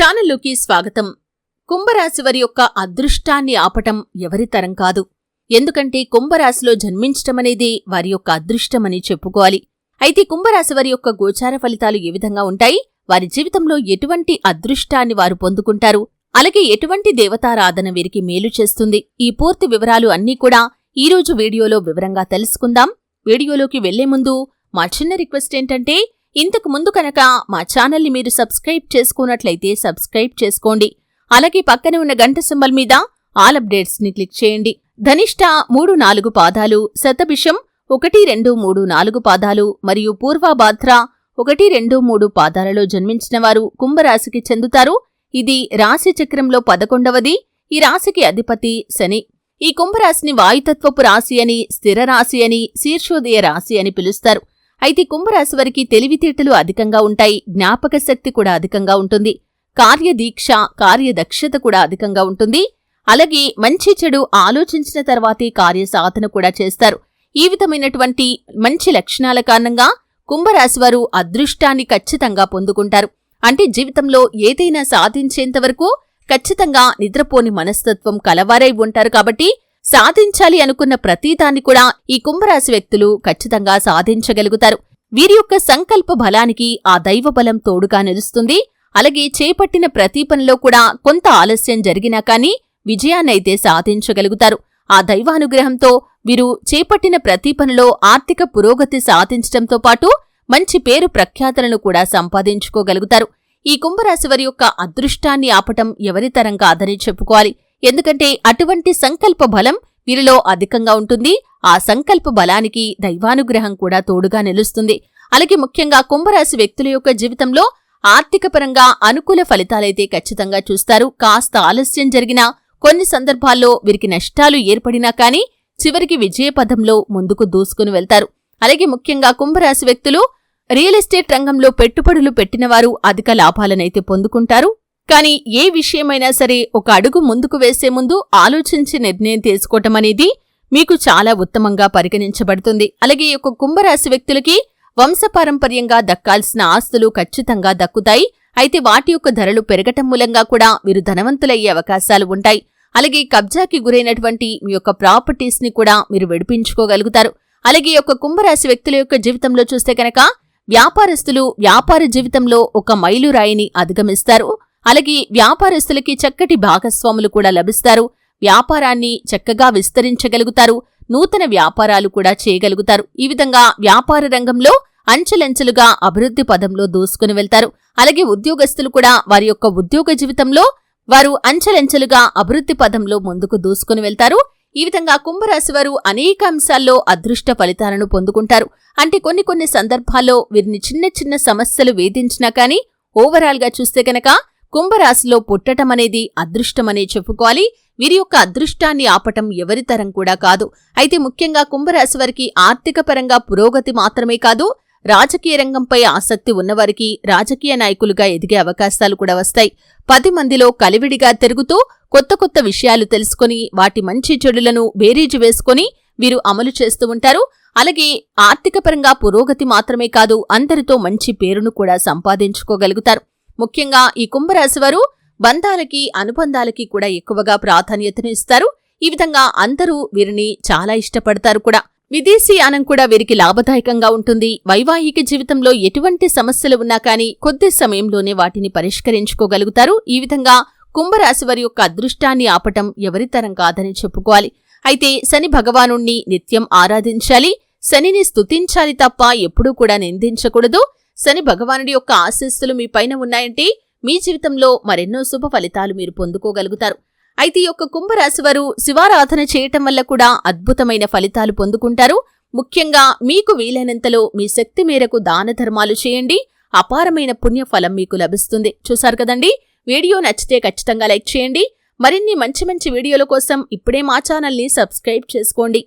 ఛానల్లోకి స్వాగతం. కుంభరాశి వారి యొక్క అదృష్టాన్ని ఆపటం ఎవరి తరం కాదు. ఎందుకంటే కుంభరాశిలో జన్మించటమనేది వారి యొక్క అదృష్టమని చెప్పుకోవాలి. అయితే కుంభరాశి వారి యొక్క గోచార ఫలితాలు ఏ విధంగా ఉంటాయి? వారి జీవితంలో ఎటువంటి అదృష్టాన్ని వారు పొందుకుంటారు? అలాగే ఎటువంటి దేవతారాధన వీరికి మేలు చేస్తుంది? ఈ పూర్తి వివరాలు అన్నీ కూడా ఈరోజు వీడియోలో వివరంగా తెలుసుకుందాం. వీడియోలోకి వెళ్ళే ముందు మా చిన్న రిక్వెస్ట్ ఏంటంటే ఇంతకు ముందు కనుక మా ఛానల్ని మీరు సబ్స్క్రైబ్ చేసుకున్నట్లయితే సబ్స్క్రైబ్ చేసుకోండి. అలాగే పక్కనే ఉన్న గంట సింబల్ మీద ఆల్ అప్డేట్స్ని క్లిక్ చేయండి. ధనిష్ట మూడు నాలుగు పాదాలు శతభిషం ఒకటి రెండు మూడు నాలుగు పాదాలు మరియు పూర్వభాద్ర ఒకటి రెండు మూడు పాదాలలో జన్మించిన వారు కుంభరాశికి చెందుతారు. ఇది రాశి చక్రంలో పదకొండవది. ఈ రాశికి అధిపతి శని. ఈ కుంభరాశిని వాయుతత్వపు రాశి అని స్థిర రాశి అని శీర్షోదయ రాశి అని పిలుస్తారు. అయితే కుంభరాశివారికి తెలివితేటలు అధికంగా ఉంటాయి జ్ఞాపక శక్తి కూడా అధికంగా ఉంటుంది కార్యదీక్ష కార్యదక్షత కూడా అధికంగా ఉంటుంది. అలాగే మంచి చెడు ఆలోచించిన తర్వాతే కార్యసాధన కూడా చేస్తారు. ఈ విధమైనటువంటి మంచి లక్షణాల కారణంగా కుంభరాశివారు అదృష్టాన్ని ఖచ్చితంగా పొందుకుంటారు. అంటే జీవితంలో ఏదైనా సాధించేంతవరకు ఖచ్చితంగా నిద్రపోని మనస్తత్వం కలవారై ఉంటారు కాబట్టి సాధించాలి అనుకున్న ప్రతీదాన్ని కూడా ఈ కుంభరాశి వ్యక్తులు ఖచ్చితంగా సాధించగలుగుతారు. వీరి యొక్క సంకల్ప బలానికి ఆ దైవ బలం తోడుగా నిలుస్తుంది. అలాగే చేపట్టిన ప్రతి పనిలో కూడా కొంత ఆలస్యం జరిగినా కానీ విజయాన్నైతే సాధించగలుగుతారు. ఆ దైవానుగ్రహంతో వీరు చేపట్టిన ప్రతి పనిలో ఆర్థిక పురోగతి సాధించడంతో పాటు మంచి పేరు ప్రఖ్యాతలను కూడా సంపాదించుకోగలుగుతారు. ఈ కుంభరాశి వారి యొక్క అదృష్టాన్ని ఆపటం ఎవరి తరం కాదని చెప్పుకోవాలి. ఎందుకంటే అటువంటి సంకల్ప బలం వీరిలో అధికంగా ఉంటుంది. ఆ సంకల్ప బలానికి దైవానుగ్రహం కూడా తోడుగా నిలుస్తుంది. అలాగే ముఖ్యంగా కుంభరాశి వ్యక్తుల యొక్క జీవితంలో ఆర్థికపరంగా అనుకూల ఫలితాలైతే ఖచ్చితంగా చూస్తారు. కాస్త ఆలస్యం జరిగినా కొన్ని సందర్భాల్లో వీరికి నష్టాలు ఏర్పడినా కానీ చివరికి విజయపథంలో ముందుకు దూసుకుని వెళ్తారు. అలాగే ముఖ్యంగా కుంభరాశి వ్యక్తులు రియల్ ఎస్టేట్ రంగంలో పెట్టుబడులు పెట్టినవారు అధిక లాభాలనైతే పొందుకుంటారు. కానీ ఏ విషయమైనా సరే ఒక అడుగు ముందుకు వేసే ముందు ఆలోచించి నిర్ణయం తీసుకోవటం అనేది మీకు చాలా ఉత్తమంగా పరిగణించబడుతుంది. అలాగే ఈ యొక్క కుంభరాశి వ్యక్తులకి వంశపారంపర్యంగా దక్కాల్సిన ఆస్తులు ఖచ్చితంగా దక్కుతాయి. అయితే వాటి యొక్క ధరలు పెరగటం మూలంగా కూడా వీరు ధనవంతులయ్యే అవకాశాలు ఉంటాయి. అలాగే కబ్జాకి గురైనటువంటి మీ యొక్క ప్రాపర్టీస్ని కూడా మీరు విడిపించుకోగలుగుతారు. అలాగే యొక్క కుంభరాశి వ్యక్తుల యొక్క జీవితంలో చూస్తే కనుక వ్యాపారస్తులు వ్యాపార జీవితంలో ఒక మైలురాయిని అధిగమిస్తారు. అలాగే వ్యాపారస్తులకి చక్కటి భాగస్వాములు కూడా లభిస్తారు. వ్యాపారాన్ని చక్కగా విస్తరించగలుగుతారు. నూతన వ్యాపారాలు కూడా చేయగలుగుతారు. ఈ విధంగా వ్యాపార రంగంలో అంచెలంచెలుగా అభివృద్ధి పదంలో దూసుకుని వెళ్తారు. అలాగే ఉద్యోగస్తులు కూడా వారి యొక్క ఉద్యోగ జీవితంలో వారు అంచెలంచెలుగా అభివృద్ధి పదంలో ముందుకు దూసుకుని వెళ్తారు. ఈ విధంగా కుంభరాశి వారు అనేక అంశాల్లో అదృష్ట ఫలితాలను పొందుకుంటారు. అంటే కొన్ని కొన్ని సందర్భాల్లో వీరిని చిన్న చిన్న సమస్యలు వేధించినా కానీ ఓవరాల్గా చూస్తే కనుక కుంభరాశిలో పుట్టటం అనేది అదృష్టమనే చెప్పుకోవాలి. వీరి యొక్క అదృష్టాన్ని ఆపటం ఎవరితరం కూడా కాదు. అయితే ముఖ్యంగా కుంభరాశి వారికి ఆర్థిక పరంగా పురోగతి మాత్రమే కాదు. రాజకీయ రంగంపై ఆసక్తి ఉన్నవారికి రాజకీయ నాయకులుగా ఎదిగే అవకాశాలు కూడా వస్తాయి. పది మందిలో కలివిడిగా తిరుగుతూ కొత్త కొత్త విషయాలు తెలుసుకుని వాటి మంచి చెడులను బేరీజు వేసుకుని వీరు అమలు చేస్తూ ఉంటారు. అలాగే ఆర్థికపరంగా పురోగతి మాత్రమే కాదు అందరితో మంచి పేరును కూడా సంపాదించుకోగలుగుతారు. ముఖ్యంగా ఈ కుంభరాశివారు బంధాలకి అనుబంధాలకి కూడా ఎక్కువగా ప్రాధాన్యతను ఇస్తారు. ఈ విధంగా అందరూ వీరిని చాలా ఇష్టపడతారు కూడా. విదేశీయానం కూడా వీరికి లాభదాయకంగా ఉంటుంది. వైవాహిక జీవితంలో ఎటువంటి సమస్యలు ఉన్నా కానీ కొద్ది సమయంలోనే వాటిని పరిష్కరించుకోగలుగుతారు. ఈ విధంగా కుంభరాశి వారి యొక్క అదృష్టాన్ని ఆపటం ఎవరితరం కాదని చెప్పుకోవాలి. అయితే శని భగవాను నిత్యం ఆరాధించాలి. శనిని స్తుతించాలి తప్ప ఎప్పుడూ కూడా నిందించకూడదు. శని భగవానుడి యొక్క ఆశీస్సులు మీ పైన ఉన్నాయంటే మీ జీవితంలో మరెన్నో శుభ ఫలితాలు మీరు పొందుకోగలుగుతారు. అయితే ఈ యొక్క కుంభరాశి వారు శివారాధన చేయటం వల్ల కూడా అద్భుతమైన ఫలితాలు పొందుకుంటారు. ముఖ్యంగా మీకు వీలైనంతలో మీ శక్తి మేరకు దాన ధర్మాలు చేయండి. అపారమైన పుణ్య ఫలం మీకు లభిస్తుంది. చూశారు కదండి? వీడియో నచ్చితే ఖచ్చితంగా లైక్ చేయండి. మరిన్ని మంచి మంచి వీడియోల కోసం ఇప్పుడే మా ఛానల్ని సబ్స్క్రైబ్ చేసుకోండి.